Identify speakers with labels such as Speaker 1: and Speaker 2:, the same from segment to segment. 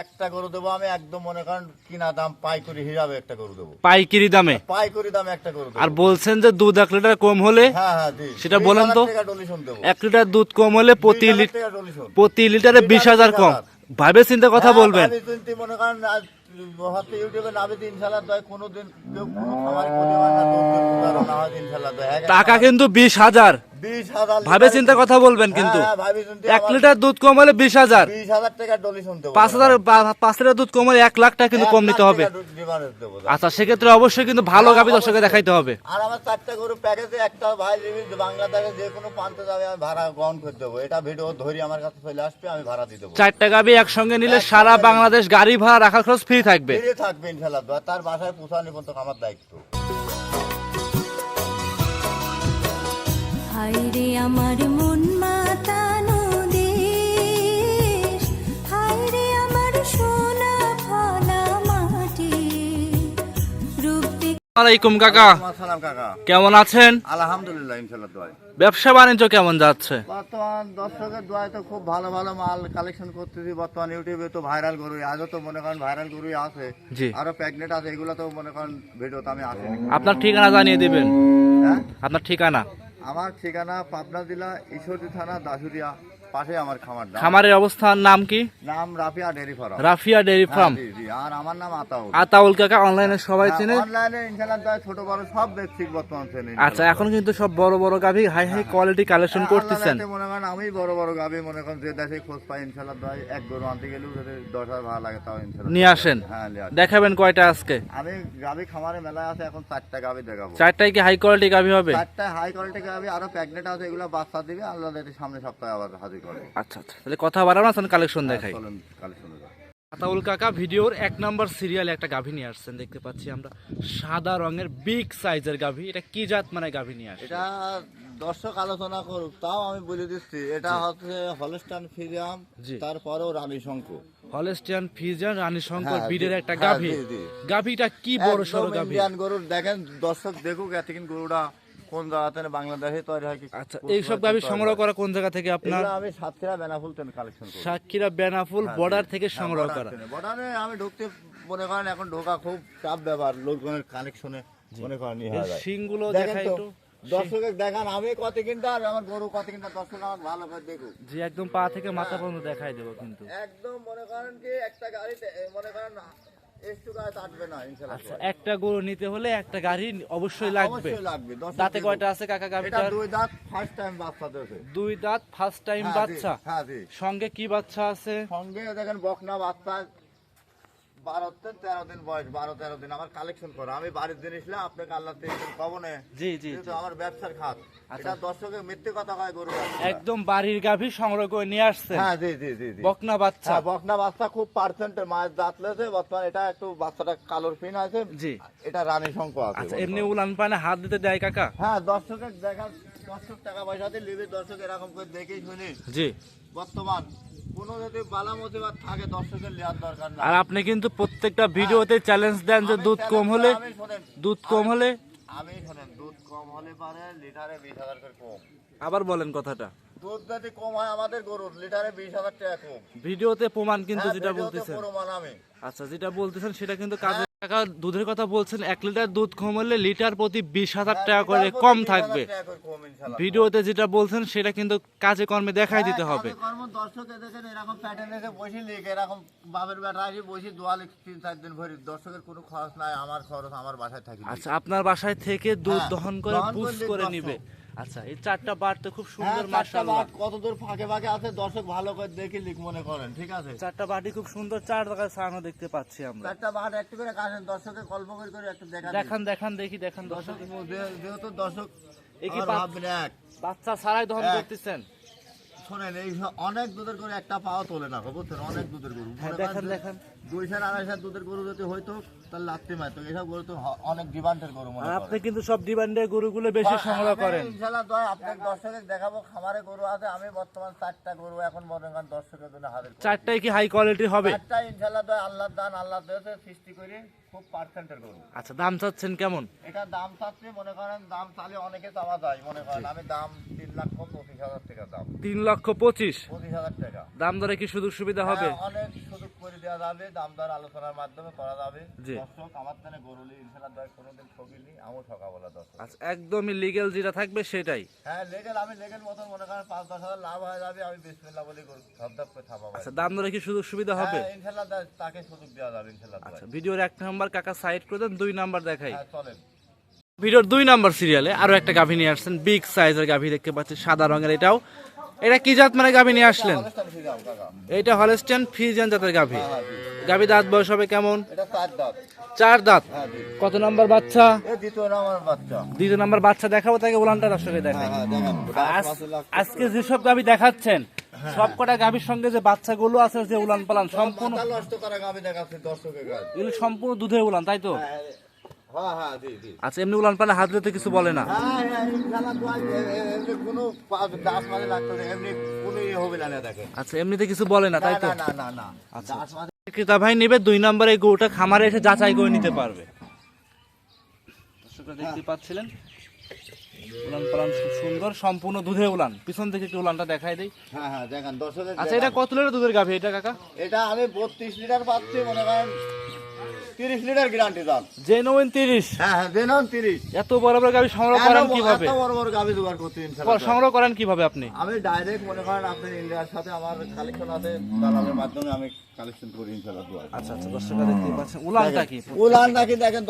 Speaker 1: একটা গরু দেবো আমি একদম মনে করেন কিনা দাম পাইকারি হিসাবে একটা গরু দেবো।
Speaker 2: পাইকারি দামে?
Speaker 1: পাইকারি দামে একটা গরু
Speaker 2: আর বলছেন যে দুধ এক লিটার কম হলে?
Speaker 1: হ্যাঁ হ্যাঁ
Speaker 2: সেটা বলেন তো। এক লিটার দুধ কম হলে প্রতি লিটার প্রতি লিটারে বিশ হাজার কম। ভাবে চিন্তা কথা
Speaker 1: হ্যাঁ,
Speaker 2: বলবেন।
Speaker 1: মনে করেন ইউটিউবে নামে ইনশাল্লাহ দয় কোনোদিন কেউ কোনো খামারে না
Speaker 2: টাকা কিন্তু বিশ হাজার। ভাবে চিন্তা কথা বলবেন কিন্তু।
Speaker 1: হ্যাঁ,
Speaker 2: এক লিটার দুধ কম হলে বিশ হাজার। পাঁচ হাজার পাঁচ লিটার দুধ কম হলে এক লাখ টাকা কিন্তু কম নিতে হবে। আচ্ছা সেক্ষেত্রে অবশ্যই কিন্তু ভালো গাভী দর্শকে দেখাইতে হবে।
Speaker 1: আর আমার চারটা গরু প্যাকেজে একটা ভাই বাংলাদেশে যে কোনো প্রান্তে যাবে আমি ভাড়া গ্রহণ করে দেবো। এটা ভিডিও ধরি আমার কাছে চলে আসবে আমি ভাড়া দিয়ে দেবো।
Speaker 2: চারটা গাভি একসঙ্গে নিলে সারা বাংলাদেশ গাড়ি ভাড়া রাখার খরচ ফ্রি থাকবে।
Speaker 1: বেরিয়ে থাকবে ইনশাল্লাহ তার বাসায় পৌঁছানি পর্যন্ত আমার দায়িত্ব।
Speaker 3: হায়রে আমার মন মাতানো দেশ হায়রে আমার সোনা ফলা মাটি।
Speaker 2: আলাইকুম কাকা।
Speaker 1: সালাম কাকা।
Speaker 2: কেমন আছেন?
Speaker 1: আলহামদুলিল্লাহ দয়
Speaker 2: ব্যবসা বাণিজ্য কেমন যাচ্ছে?
Speaker 1: বর্তমান দর্শকের দোয়ায় তো খুব ভালো ভালো মাল কালেকশন করতেছি। বর্তমান ইউটিউবে তো ভাইরাল গরুই আজও তো মনে করেন ভাইরাল গরুই আছে।
Speaker 2: জি।
Speaker 1: আরও প্যাগনেট আছে এগুলো তো মনে করেন ভিডিওতে আমি আসিনি।
Speaker 2: আপনার ঠিকানা জানিয়ে দিবেন।
Speaker 1: হ্যাঁ?
Speaker 2: আপনার ঠিকানা?
Speaker 1: আমার ঠিকানা পাবনা জেলা ঈশ্বরদী থানা দাসুরিয়া পাশে আমার খামার
Speaker 2: খামারের অবস্থান নাম কি?
Speaker 1: নাম Rafia dairy farm.
Speaker 2: Rafia dairy farm.
Speaker 1: জি জি। আর আমার নাম আতাউল।
Speaker 2: আতাউল কাকা অনলাইনে সবাই চেনে?
Speaker 1: অনলাইনে ইনশাআল্লাহ ছোট বড় সব ব্যক্তি বর্তমান চেনে
Speaker 2: আচ্ছা এখন কিন্তু সব বড় বড় গাভি হাই হাই কোয়ালিটি কালেকশন করতেছেন।
Speaker 1: মনে করেন আমি বড় বড় মনে করেন যে দেশে খোঁজ পাই ইনশাআল্লাহ এক গরু আনতে গেলেও যদি দশ হাজার ভালো লাগে তাও ইনশাআল্লাহ
Speaker 2: নিয়ে আসেন।
Speaker 1: হ্যাঁ
Speaker 2: দেখাবেন কয়টা আজকে?
Speaker 1: আমি গাবি খামারে মেলায় আছে এখন চারটা গাবি দেখাবো।
Speaker 2: চারটায় কি হাই কোয়ালিটি গাভি হবে?
Speaker 1: চারটা হাই কোয়ালিটি গাবি আরও প্যাকেট আছে এগুলো বাচ্চা দিবে আল্লাহ সামনে সপ্তাহে আবার হাজির
Speaker 2: আচ্ছা আচ্ছা। তাহলে কথা বাড়াবো না কালেকশন দেখাই।
Speaker 1: চলেন
Speaker 2: আতাউল কাকা ভিডিওর এক নম্বর সিরিয়ালে একটা গাভী নিয়ে আসছেন দেখতে পাচ্ছি আমরা। সাদা রঙের বিগ সাইজের গাভী। এটা কি জাত মানে গাভী নিয়ে আসছে
Speaker 1: এটা দর্শক আলোচনা করুক তাও আমি বলে দিচ্ছি এটা হচ্ছে হলস্টান ফিরিয়াম তারপরেও রানী শঙ্খ
Speaker 2: হলস্টিয়ান ফিজিয়ান রানী শঙ্কর
Speaker 1: হ্যাঁ,
Speaker 2: বিডের একটা
Speaker 1: হ্যাঁ,
Speaker 2: গাভী। গাভীটা কি বড়
Speaker 1: একদম
Speaker 2: গাভী?
Speaker 1: গরুর দেখেন দর্শক দেখুক এতক্ষণ গরুটা কোন জায়গাতে বাংলাদেশে তৈরি হয়
Speaker 2: আচ্ছা এইসব গাভী সংগ্রহ করা কোন জায়গা থেকে আপনার?
Speaker 1: আমি সাতক্ষীরা বেনাফুল তেন কালেকশন করি।
Speaker 2: সাতক্ষীরা বেনাফুল বর্ডার থেকে সংগ্রহ করা।
Speaker 1: বর্ডারে আমি ঢুকতে মনে করেন এখন ঢোকা খুব চাপ ব্যাপার লোকজনের কালেকশনে মনে করেন ইয়ে যায়।
Speaker 2: শিংগুলো দেখাই একটু।
Speaker 1: দর্শকের দেখান আমি কত কিনতে আর আমার গরু কত কিনতে দর্শক আমার ভালো করে দেখুক।
Speaker 2: জি একদম পা থেকে মাথা পর্যন্ত দেখাই দেবো কিন্তু।
Speaker 1: একদম মনে করেন কি একটা গাড়িতে মনে করেন
Speaker 2: আচ্ছা একটা গরু নিতে হলে একটা গাড়ি অবশ্যই লাগবে।
Speaker 1: লাগবে।
Speaker 2: দাঁতে কয়টা আছে কাকা
Speaker 1: এটা দুই দাঁত ফার্স্ট টাইম বাচ্চা
Speaker 2: দুই দাঁত ফার্স্ট টাইম
Speaker 1: হ্যাঁ,
Speaker 2: বাচ্চা?
Speaker 1: হ্যাঁ
Speaker 2: সঙ্গে কি বাচ্চা আছে?
Speaker 1: সঙ্গে দেখেন বকনা বাচ্চা বারো থেকে তেরো দিন বয়স বারো তেরো দিন। আমার কালেকশন করা। আমি বাড়ির জিনিস না আপনাকে আল্লাহ থেকে কবনে
Speaker 2: জি জি
Speaker 1: যেহেতু আমার ব্যবসার খাত। এটা দর্শকের মিথ্যে কথা কয় গরু
Speaker 2: একদম বাড়ির গাভী সংগ্রহ করে নিয়ে আসছে
Speaker 1: হ্যাঁ জি জি জি জি।
Speaker 2: বকনা বাচ্চা।
Speaker 1: বকনা বাচ্চা খুব পার্সেন্টের মায়ের দাঁত লেছে বর্তমানে এটা একটু বাচ্চাটা কালোর পিন আছে।
Speaker 2: জি।
Speaker 1: এটা রানী শঙ্খ আছে
Speaker 2: আচ্ছা এমনি উলান পানে হাত দিতে দেয় কাকা?
Speaker 1: হ্যাঁ দর্শকের দেখা দর্শক টাকা পয়সা দিয়ে লিবে দর্শক এরকম করে দেখেই শুনি।
Speaker 2: জি।
Speaker 1: বর্তমান কোনো যদি বালা মতিবাদ থাকে দর্শকের লেয়ার দরকার না।
Speaker 2: আর আপনি কিন্তু প্রত্যেকটা ভিডিওতে চ্যালেঞ্জ দেন যে দুধ কম হলে দুধ কম হলে?
Speaker 1: আমি শোনেন দুধ কম হলে পারে লিটারে বিশ হাজার করে কম।
Speaker 2: আবার বলেন কথাটা।
Speaker 1: দুধ যদি কম হয় আমাদের গরুর লিটারে বিশ হাজার টাকা কম।
Speaker 2: ভিডিওতে প্রমাণ কিন্তু
Speaker 1: হ্যাঁ,
Speaker 2: যেটা বলতেছেন।
Speaker 1: প্রমাণ আমি।
Speaker 2: আচ্ছা যেটা বলতেছেন সেটা কিন্তু কাজে টাকা দুধের কথা বলছেন এক লিটার দুধ কম হলে লিটার প্রতি বিশ হাজার টাকা করে কম থাকবে।
Speaker 1: টাকা করে কম ইনশাআল্লাহ।
Speaker 2: ভিডিওতে যেটা বলছেন সেটা কিন্তু কাজে কর্মে দেখাই দিতে
Speaker 1: হ্যাঁ,
Speaker 2: হবে
Speaker 1: দর্শক দেখেন এরকম প্যাটার্ন এসে বসে লিখ এরকম বাপের বেটা আসি বসে দোয়ালে তিন চার দিন ভরি। দর্শকের কোনো খরচ নাই আমার খরচ আমার বাসায় থাকি
Speaker 2: আচ্ছা আপনার বাসায় থেকে দুধ
Speaker 1: হ্যাঁ,
Speaker 2: দহন করে
Speaker 1: করলে
Speaker 2: করে নিবে। আচ্ছা এই চারটা বার তো খুব
Speaker 1: হ্যাঁ,
Speaker 2: সুন্দর মাশাআল্লাহ।
Speaker 1: বাট কত দূর ফাঁকে ফাঁকে আছে দর্শক ভালো করে দেখে লিখ মনে করেন ঠিক আছে?
Speaker 2: চারটা বাটি খুব সুন্দর চার জায়গায় ছাড়ানো দেখতে পাচ্ছি আমরা।
Speaker 1: চারটা বাট একটু করে কাটেন দর্শকের গল্প করে করে একটু দেখান।
Speaker 2: দেখান দেখান দেখি দেখান
Speaker 1: দর্শক।
Speaker 2: দর্শক
Speaker 1: যেহেতু দর্শক
Speaker 2: এই কি বাচ্চা সারাই দহন
Speaker 1: এক।
Speaker 2: করতেছেন?
Speaker 1: শোনেন এই সব অনেক দুধের গরু একটা পাওয়া তোলে না বুঝছেন? অনেক দুধের গরু।
Speaker 2: হ্যাঁ,
Speaker 1: মনে
Speaker 2: দেখান,
Speaker 1: করেন যে
Speaker 2: দেখান।
Speaker 1: দুই সার আড়াই সার দুধের গরু যদি হইতো তাহলে লাগতে মারতো। এসব গরু তো অনেক ডিমান্ডের গরু মনে
Speaker 2: আপনি কিন্তু সব ডিমান্ডের গরুগুলো বেশি সংগ্রহ করেন।
Speaker 1: ইনশাআল্লাহ দয় আপনার দর্শকের দেখাবো খামারে গরু আছে আমি বর্তমান চারটা গরু এখন মনে করেন দর্শকের জন্য হাজির করি।
Speaker 2: চারটাই কি হাই কোয়ালিটি হবে?
Speaker 1: চারটা ইনশাআল্লাহ দয় আল্লাহর দান আল্লাহ দিয়েছে সৃষ্টি করে খুব পার্সেন্টের গরু।
Speaker 2: আচ্ছা দাম চাচ্ছেন কেমন?
Speaker 1: এটা দাম চাচ্ছে মনে করেন দাম চালে অনেকে চাওয়া যায় মনে করেন। আমি দাম তিন লাখ পঁচিশ হাজার টাকা দাম।
Speaker 2: তিন লক্ষ পঁচিশ।
Speaker 1: পঁচিশ হাজার টাকা।
Speaker 2: দাম দরে কি সুযোগ সুবিধা হবে?
Speaker 1: হ্যাঁ, অনেক সুযোগ করে দেওয়া যাবে দাম দর আলোচনার মাধ্যমে করা যাবে। দর্শক আমার তানে গরুলি ইনশাল্লাহ দয় কোনোদিন ঠকি নি আমিও ঠকাবো দর্শক।
Speaker 2: আচ্ছা একদমই লিগেল যেটা থাকবে সেটাই।
Speaker 1: হ্যাঁ লেগেল আমি লেগেল মতন মনে করেন পাঁচ দশ হাজার লাভ হয়ে যাবে আমি বিসমিল্লা বলে ধপ ধপ করে থামাবো।
Speaker 2: আচ্ছা দাম দরে কি সুযোগ সুবিধা হবে?
Speaker 1: হ্যাঁ ইনশাল্লাহ তাকে সুযোগ দেওয়া যাবে ইনশাল্লাহ
Speaker 2: আচ্ছা ভিডিওর এক নাম্বার কাকা সাইড করে দেন দুই নাম্বার দেখাই।
Speaker 1: হ্যাঁ চলেন।
Speaker 2: ভিডিওর দুই নাম্বার সিরিয়ালে আরও একটা গাভী নিয়ে আসছেন। বিগ সাইজের গাভী দেখতে পাচ্ছি সাদা রঙের এটাও। এটা কি জাত মানে গাভী নিয়ে আসলেন? এটা হলস্টেন ফিজিয়ান জাতের গাভী।
Speaker 1: হ্যাঁ হ্যাঁ।
Speaker 2: গাভী দাঁত বয়স হবে কেমন?
Speaker 1: চার দাঁত। হ্যাঁ
Speaker 2: কত নাম্বার বাচ্চা?
Speaker 1: দ্বিতীয় নাম্বার বাচ্চা।
Speaker 2: দেখাবো তাকে উলানটা দর্শকে দেখাই। আজকে যেসব গাভী দেখাচ্ছেন সব কটা গাভীর সঙ্গে যে বাচ্চাগুলো আছে যে উলান পালান সম্পূর্ণ সম্পূর্ণ দুধের উলান তাই তো? আচ্ছা এমনি উলান পালে হাত দিতে কিছু বলে না।
Speaker 1: হ্যাঁ হ্যাঁ
Speaker 2: আচ্ছা এমনিতে কিছু বলে না তাই তো?
Speaker 1: না না না না।
Speaker 2: আচ্ছা,
Speaker 1: মানে
Speaker 2: ক্রেতা ভাই নেবে দুই নম্বরে এই গরুটা খামারে এসে যাচাই করে নিতে পারবে। দেখতে পাচ্ছিলেন উলান পালান খুব সুন্দর সম্পূর্ণ দুধে উলান। পিছন থেকে একটু উলানটা দেখাই দেই।
Speaker 1: হ্যাঁ হ্যাঁ দেখেন দর্শকের
Speaker 2: আচ্ছা এটা কত লিটার দুধের গাভী এটা কাকা?
Speaker 1: এটা আমি বত্রিশ লিটার পাচ্ছি মনে করেন তিরিশ লিটার গ্যারান্টি দাম।
Speaker 2: জেনুইন তিরিশ?
Speaker 1: হ্যাঁ হ্যাঁ দেন তিরিশ।
Speaker 2: এত বড় বড় গাভী সংগ্রহ করেন কীভাবে?
Speaker 1: এত বড় বড় গাভি জোগাড় করতে ইনশাল্লাহ
Speaker 2: সংগ্রহ করেন কীভাবে আপনি?
Speaker 1: আমি ডাইরেক্ট মনে করেন ইন্ডিয়ার সাথে আমার কালেকশন আছে দালালের মাধ্যমে আমি কালেকশন করি ইনশাল্লাহ দোয়া
Speaker 2: আচ্ছা আচ্ছা দর্শকরা দেখতে পাচ্ছেন। উলানটা কি?
Speaker 1: উলান নাকি দেখেন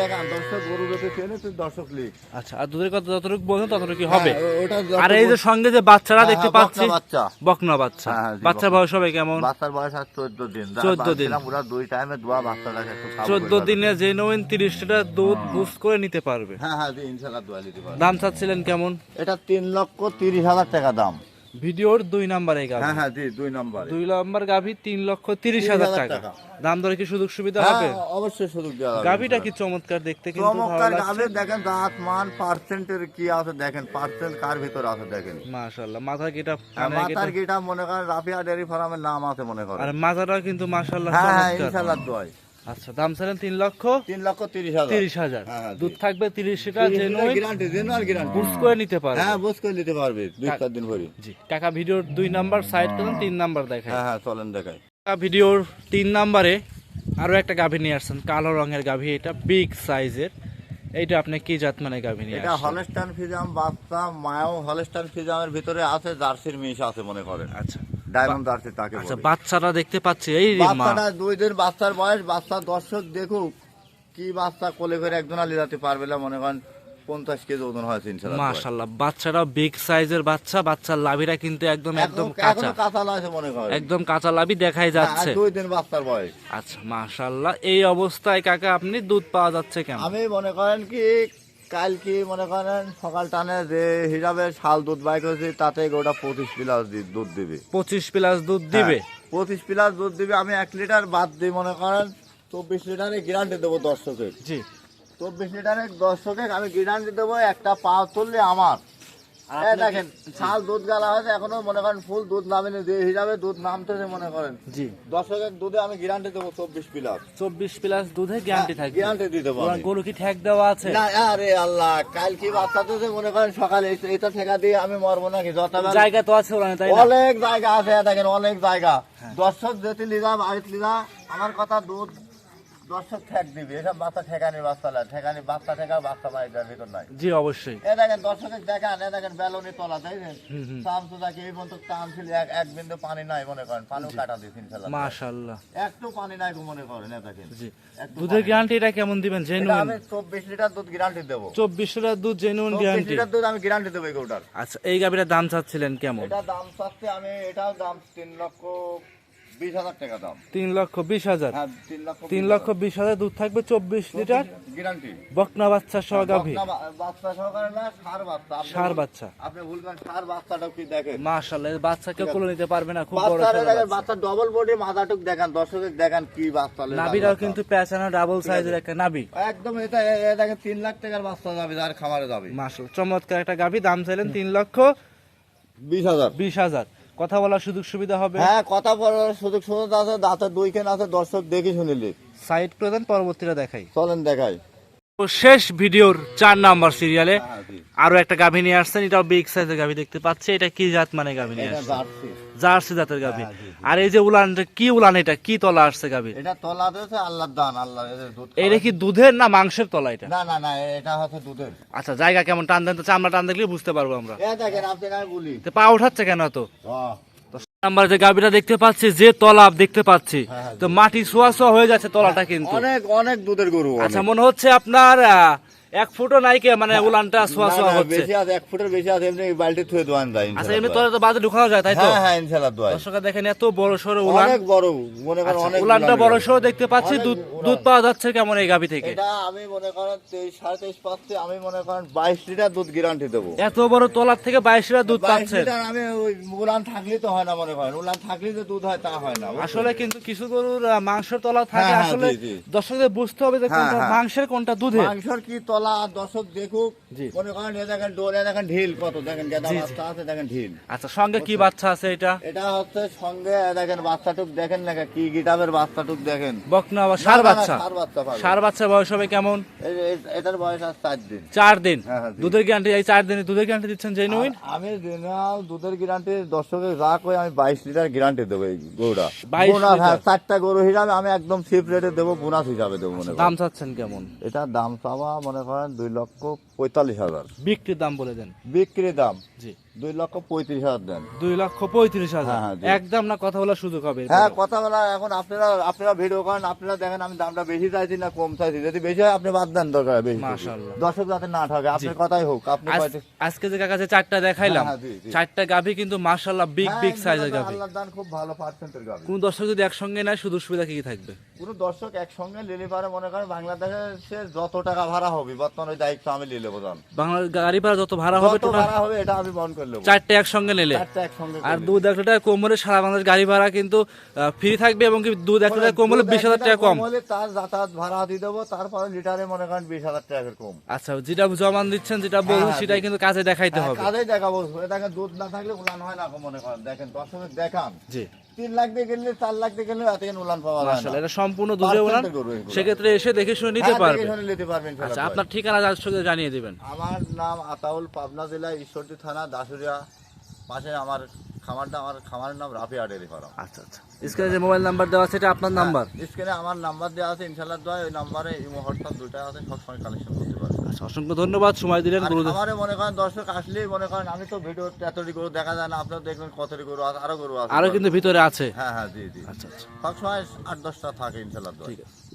Speaker 1: দেখান দর্শক গরু যদি চেনে তুই দর্শক লিখ।
Speaker 2: আচ্ছা আর দুধের কথা যতটুকু বলছেন ততটুকু হবে।
Speaker 1: হ্যাঁ,
Speaker 2: আর এই যে সঙ্গে যে বাচ্চারা
Speaker 1: হ্যাঁ,
Speaker 2: দেখতে
Speaker 1: হ্যাঁ,
Speaker 2: পাচ্ছি
Speaker 1: বকনা বাচ্চা।
Speaker 2: বকনা বাচ্চা
Speaker 1: বকনা।
Speaker 2: বয়স হবে কেমন?
Speaker 1: বাচ্চার বয়স আর চোদ্দ দিন।
Speaker 2: 14 দিন।
Speaker 1: পুরো দুই টাইমে দোয়া বাচ্চাটাকে
Speaker 2: চোদ্দ। দিনে জেনুইন তিরিশ লিটার দুধ বুস করে নিতে পারবে।
Speaker 1: হ্যাঁ হ্যাঁ ইনশাল্লাহ দোয়া পারব।
Speaker 2: দাম চাচ্ছিলেন কেমন?
Speaker 1: এটা তিন লক্ষ তিরিশ হাজার টাকা দাম।
Speaker 2: ভিডিওর দুই নাম্বার এই গাভি।
Speaker 1: হ্যাঁ হ্যাঁ জি দুই নম্বর।
Speaker 2: দুই নাম্বার গাভি তিন লক্ষ তিরিশ হাজার টাকা। দাম দরে কি সুযোগ সুবিধা
Speaker 1: হ্যাঁ
Speaker 2: হবে?
Speaker 1: অবশ্যই সুযোগ দেওয়া হবে।
Speaker 2: গাভিটা কি চমৎকার দেখতে কিন্তু
Speaker 1: চমৎকার গাভি। দেখেন দাঁত মান পার্সেন্টের কি আছে দেখেন। পার্সেন্ট কার ভিতর আছে দেখেন।
Speaker 2: মাশাআল্লাহ মাথা গেটা
Speaker 1: মাথার গিটা মনে করেন রাফিয়া ডেয়ারি ফার্মের নাম আছে মনে করেন।
Speaker 2: আর মাথাটা কিন্তু মাশাআল্লাহ
Speaker 1: হ্যাঁ হ্যাঁ দোয়াই।
Speaker 2: আচ্ছা দাম ছিলেন তিন লক্ষ
Speaker 1: তিন লক্ষ তিরিশ হাজার।
Speaker 2: তিরিশ হাজার।
Speaker 1: হ্যাঁ, হ্যাঁ,
Speaker 2: দুধ থাকবে তিরিশ
Speaker 1: জেনুয়াল
Speaker 2: করে নিতে পারবে।
Speaker 1: হ্যাঁ বুঝ করে নিতে পারবে দুই চার দিন ভরি।
Speaker 2: জি কাকা ভিডিওর দুই নাম্বার সাইড করেন তিন নাম্বার দেখায়
Speaker 1: হ্যাঁ হ্যাঁ চলেন দেখাই।
Speaker 2: কাকা ভিডিওর তিন নাম্বারে আরও একটা গাভী নিয়ে আসছেন কালো রঙের গাভী এটা বিগ সাইজের এইটা আপনি কি জাত মানে গাভী নিয়ে
Speaker 1: এটা হলস্টান ফিজাম বাচ্চা মায়াও হলস্টান ফিজামের ভিতরে আছে জার্সির মিশ আছে মনে করেন।
Speaker 2: আচ্ছা।
Speaker 1: ডায়মন্ড তাকে
Speaker 2: আচ্ছা বাচ্চাটা দেখতে পাচ্ছি এই
Speaker 1: বাচ্চাটা দুই দিন বাচ্চার বয়স বাচ্চা দর্শক দেখুক কি বাচ্চা কোলে করে একজন আলি যেতে পারবে না মনে করেন পঞ্চাশ কেজি ওজন হয়েছে ইনশাল্লাহ
Speaker 2: মাশাআল্লাহ বাচ্চাটাও বিগ সাইজের বাচ্চা বাচ্চার লাভিটা কিন্তু একদম একদম কাঁচা।
Speaker 1: কাঁচা মনে করেন।
Speaker 2: একদম কাঁচা লাভি দেখাই
Speaker 1: হ্যাঁ,
Speaker 2: যাচ্ছে।
Speaker 1: দুই দিন বাচ্চার বয়স।
Speaker 2: আচ্ছা মাশাআল্লাহ এই অবস্থায় কাকা আপনি দুধ পাওয়া যাচ্ছে কেন
Speaker 1: আমি মনে করেন কি কাল কি মনে করেন সকাল টানে যে হিসাবে শাল দুধ বাই করেছি তাতে ওটা পঁচিশ প্লাস দুধ দিবে।
Speaker 2: পঁচিশ প্লাস দুধ দিবে?
Speaker 1: হ্যাঁ, পঁচিশ প্লাস দুধ দিবে আমি এক লিটার বাদ দিই মনে করেন চব্বিশ লিটারে গ্যারান্টি দেবো দর্শকের।
Speaker 2: জি।
Speaker 1: চব্বিশ লিটারে দর্শকের আমি গ্যারান্টি দেবো একটা পা তুললে আমার। দেখেন শাল দুধ গালা হয়েছে এখনও মনে করেন ফুল দুধ নামেনি যে হিসাবে দুধ নামতেছে মনে করেন।
Speaker 2: জি।
Speaker 1: দর্শকের দুধে আমি গ্যারান্টি দেবো চব্বিশ প্লাস
Speaker 2: চব্বিশ প্লাস দুধে গ্যারান্টি থাকবে।
Speaker 1: গ্যারান্টি দিয়ে দেবো
Speaker 2: গরু কি ঠেক দেওয়া আছে?
Speaker 1: না আরে আল্লাহ কাল কি বাচ্চা মনে করেন সকালে? এটা ঠেকা দিয়ে আমি মরবো নাকি?
Speaker 2: জায়গা তো আছে তাই
Speaker 1: অনেক জায়গা আছে দেখেন অনেক জায়গা। দর্শক যেতে বাড়িতে লিদা আমার কথা দুধ দর্শক ঠেক দিবে এসব বাচ্চা ঠেকানি বাচ্চা না ঠেকানি বাচ্চা ঠেকা বাচ্চা ভিতর নাই।
Speaker 2: জি অবশ্যই।
Speaker 1: এ দেখেন দর্শকের দেখান এ দেখেন বেলনি তলা তাই চাম এই পর্যন্ত টানছিল এক এক বিন্দু পানি নাই মনে করেন পানিও কাটা
Speaker 2: মাশাআল্লাহ
Speaker 1: একটু পানি নাই মনে করেন এ দেখেন।
Speaker 2: জি। দুধের গ্যারান্টি এটা কেমন দিবেন? জেনুইন
Speaker 1: আমি চব্বিশ লিটার দুধ গ্যারান্টি দেবো।
Speaker 2: চব্বিশ লিটার দুধ জেনুইন গ্যারান্টি
Speaker 1: লিটার দুধ আমি গ্যারান্টি দেবো এই গরুটার।
Speaker 2: আচ্ছা এই গাভীটার দাম চাচ্ছিলেন কেমন?
Speaker 1: এটা দাম চাচ্ছে আমি এটাও দাম তিন লক্ষ বিশ হাজার টাকা দাম।
Speaker 2: তিন লক্ষ বিশ হাজার।
Speaker 1: হ্যাঁ তিন লক্ষ
Speaker 2: বিশ হাজার। দুধ থাকবে চব্বিশ লিটার।
Speaker 1: গ্যারান্টি।
Speaker 2: বকনা বাচ্চা সহ গাভী।
Speaker 1: বাচ্চা সহকারে না সার বাচ্চা। আপনি
Speaker 2: বাচ্চা।
Speaker 1: আপনি ভুল করেন সার বাচ্চাটাও কি দেখেন?
Speaker 2: মাশাআল্লাহ বাচ্চা কেউ কোলে নিতে পারবে না খুব বড় বাচ্চা।
Speaker 1: ডবল বডি মাথাটুক দেখান দর্শকের দেখান কি বাচ্চা
Speaker 2: নাভিটাও কিন্তু পেঁচানো ডাবল সাইজের একটা নাভি।
Speaker 1: একদম এটা দেখেন তিন লাখ টাকার বাচ্চা যাবে যার খামারে যাবে।
Speaker 2: মাশাআল্লাহ চমৎকার একটা গাভী দাম চাইলেন তিন লক্ষ
Speaker 1: বিশ হাজার।
Speaker 2: বিশ হাজার। কথা বলার সুযোগ সুবিধা হবে?
Speaker 1: হ্যাঁ কথা বলার সুযোগ সুবিধা আছে দাঁতের দুইখান আছে দর্শক দেখে শুনিলি।
Speaker 2: সাইড করে দেন পরবর্তীটা দেখাই।
Speaker 1: চলেন দেখাই।
Speaker 2: শেষ ভিডিওর চার নাম্বার সিরিয়ালে আরও একটা গাভী নিয়ে আসছেন এটাও বিগ সাইজের গাভী দেখতে পাচ্ছি। এটা কি জাত মানে গাভী নিয়ে
Speaker 1: জার্সি।
Speaker 2: জাতের গাভী।
Speaker 1: হ্যাঁ।
Speaker 2: আর এই যে উলান কি উলান এটা? কি তলা আসছে গাভী
Speaker 1: এটা তলা দিয়েছে আল্লাহর দান আল্লাহ
Speaker 2: এটা কি দুধের না মাংসের তলা এটা?
Speaker 1: না না না এটা হচ্ছে দুধের।
Speaker 2: আচ্ছা জায়গা কেমন? টান দেন তো চামড়া টান দেখলে বুঝতে পারব আমরা।
Speaker 1: দেখেন আপনি বলি।
Speaker 2: তো পা উঠাচ্ছে কেন তো নাম্বার যে গাভীটা দেখতে পাচ্ছি যে তলাপ দেখতে পাচ্ছি
Speaker 1: হ্যাঁ, হ্যাঁ,
Speaker 2: তো মাটি সোয়া সোয়া হয়ে যাচ্ছে তলাটা কিন্তু।
Speaker 1: অনেক অনেক দুধের গরু
Speaker 2: আচ্ছা মনে হচ্ছে আপনার আহ, এক ফুটও নাইকে মানে উলানটা সোয়া সোয়া হচ্ছে
Speaker 1: বেশি আছে এক ফুটের বেশি আছে এমনি বালতি থুয়ে দোয়ান যায়
Speaker 2: আচ্ছা এমনি। তলা তো বাজে ঢুকানো যায় তাই তো
Speaker 1: হ্যাঁ হ্যাঁ ইনশাল্লাহ দোয়ায়।
Speaker 2: দর্শকরা দেখেন এত বড় সড়ো উলান
Speaker 1: অনেক বড় মনে করেন
Speaker 2: আচ্ছা,
Speaker 1: অনেক
Speaker 2: উলানটা বড়। সড়ো দেখতে পাচ্ছি দুধ দুধ পাওয়া যাচ্ছে কেমন এই গাভী থেকে
Speaker 1: এটা আমি মনে করেন তেইশ সাড়ে তেইশ পাচ্ছি আমি মনে করেন বাইশ লিটার দুধ গ্যারান্টি দেবো
Speaker 2: এত বড় তলার থেকে বাইশ লিটার দুধ
Speaker 1: লিটার আমি ওই উলান থাকলে তো হয় না মনে করেন উলান থাকলে যে দুধ হয় তা হয় না
Speaker 2: আসলে কিন্তু কিছু গরুর মাংসের তলা থাকে
Speaker 1: হ্যাঁ, হ্যাঁ,
Speaker 2: আসলে। দর্শকদের বুঝতে হবে যে
Speaker 1: হ্যাঁ,
Speaker 2: কোনটা
Speaker 1: হ্যাঁ।
Speaker 2: মাংসের কোনটা দুধের
Speaker 1: মাংসর কি তলা দর্শক দেখুক মনে করেন এ দেখেন দেখেন ঢিল কত দেখেন গেদা। বাচ্চা আছে দেখেন ঢিল।
Speaker 2: আচ্ছা সঙ্গে কি বাচ্চা আছে এটা?
Speaker 1: এটা হচ্ছে সঙ্গে দেখেন বাচ্চাটুক দেখেন না কি গিটাবের বাচ্চাটুক দেখেন।
Speaker 2: বকনা বা সার বাচ্চা?
Speaker 1: ষাঁড় বাচ্চা
Speaker 2: সার বাচ্চা বয়স হবে কেমন?
Speaker 1: এটার বয়স আছে চার দিন।
Speaker 2: চার দিন?
Speaker 1: হ্যাঁ, হ্যাঁ।
Speaker 2: দুধের গ্যারান্টি এই চার দিনে দুধের গ্যারান্টি দিচ্ছেন জেনুইন
Speaker 1: আমি দুধের গ্যারান্টি দর্শকের যা কই আমি বাইশ লিটার গ্যারান্টি দেবো এই গরুটা।
Speaker 2: 22
Speaker 1: বোনাস হ্যাঁ চারটা গরু হিসাবে আমি একদম চিপ রেটে দেবো বোনাস হিসাবে দেবো মনে
Speaker 2: দাম চাচ্ছেন কেমন?
Speaker 1: এটার দাম চাওয়া মনে করেন দুই লক্ষ পঁয়তাল্লিশ হাজার।
Speaker 2: বিক্রির দাম বলে দেন।
Speaker 1: বিক্রির দাম।
Speaker 2: জি।
Speaker 1: দুই লক্ষ পঁয়ত্রিশ হাজার দেন।
Speaker 2: দুই লক্ষ পঁয়ত্রিশ হাজার?
Speaker 1: হ্যাঁ, হ্যাঁ।
Speaker 2: একদম না কথা বলার সুযোগ হবে
Speaker 1: হ্যাঁ কথা বলা এখন আপনারা আপনারা ভিডিও করেন আপনারা দেখেন আমি দামটা বেশি চাইছি না কম চাইছি। যদি বেশি হয় আপনি বাদ দেন দরকার বেশি। দর্শক যাতে না ঠকে আপনার কথাই হোক আপনি
Speaker 2: আজকে যে কাছে চারটা দেখাইলাম
Speaker 1: হ্যাঁ।
Speaker 2: চারটা গাভী কিন্তু বিগ বিগ সাইজের
Speaker 1: ইনশাআল্লাহ
Speaker 2: গাভী।
Speaker 1: আল্লাহর দান খুব ভালো পার্সেন্টের গাভী।
Speaker 2: কোন দর্শক যদি একসঙ্গে নেয় শুধু সুবিধা কি কি থাকবে?
Speaker 1: কোনো দর্শক একসঙ্গে নিলে পারে মনে করেন বাংলাদেশে যত টাকা ভাড়া হবে বর্তমান দায়িত্ব আমি লিলে বোঝান
Speaker 2: বাংলার গাড়ি ভাড়া যত ভাড়া হবে
Speaker 1: ভাড়া হবে এটা আমি বহন করে।
Speaker 2: চারটে একসঙ্গে নিলে। আর দুধ এক লিটার কম হলে সারা বাংলাদেশ গাড়ি ভাড়া কিন্তু ফ্রি থাকবে এবং কি দুধ এক লিটার কম হলে বিশ হাজার টাকা কম।
Speaker 1: হলে তার যাতায়াত ভাড়া দিয়ে দেবো তারপরে লিটারে মনে করেন বিশ হাজার টাকা কম।
Speaker 2: আচ্ছা যেটা জমান দিচ্ছেন যেটা বলুন
Speaker 1: হ্যাঁ,
Speaker 2: সেটাই কিন্তু কাজে দেখাইতে
Speaker 1: হ্যাঁ,
Speaker 2: হবে।
Speaker 1: কাজে দেখাবো। দেখেন দুধ না থাকলে উলান হয় না মনে করেন। দেখেন দর্শকের দেখান।
Speaker 2: জি।
Speaker 1: তিন লাখ দিয়ে গেলে চার লাখ দিয়ে গেলে এতদিন উলান পাওয়া যায়
Speaker 2: মার্শাল এটা সম্পূর্ণ দুধে উলান?
Speaker 1: Percent গরু এগুলো।
Speaker 2: সেক্ষেত্রে এসে দেখে শুনে নিতে
Speaker 1: হ্যাঁ, নিতে পারবেন
Speaker 2: আচ্ছা আপনার ঠিকানা জানিয়ে দিবেন।
Speaker 1: আমার নাম আতাউল পাবনা জেলা ঈশ্বরদী থানা দাসুরিয়া পাশে আমার খামারটা আমার খামারের নাম ফার্ম।
Speaker 2: আচ্ছা আচ্ছা। স্ক্রিনে যে মোবাইল নাম্বার দেওয়া আছে এটা আপনার নাম্বার?
Speaker 1: স্ক্রিনে আমার নাম্বার দেওয়া আছে দেওয়া ওই নাম্বারে ইমো হোয়াটসঅ্যাপ দুইটা আছে সবসময় কালেকশন
Speaker 2: আচ্ছা অসংখ্য ধন্যবাদ সময় দিলেন গুরুদেব।
Speaker 1: মনে করেন দর্শক আসলেই মনে করেন আমি তো ভিডিও এতটি গরু দেখা যায় না আপনার দেখবেন কতটি গরু আছে আরও গরু আছে।
Speaker 2: আরও কিন্তু ভিতরে আছে।
Speaker 1: হ্যাঁ হ্যাঁ জি জি।
Speaker 2: আচ্ছা আচ্ছা।
Speaker 1: সবসময় আট দশটা থাকে ইনশাল্লাহ
Speaker 2: ঠিক আছে।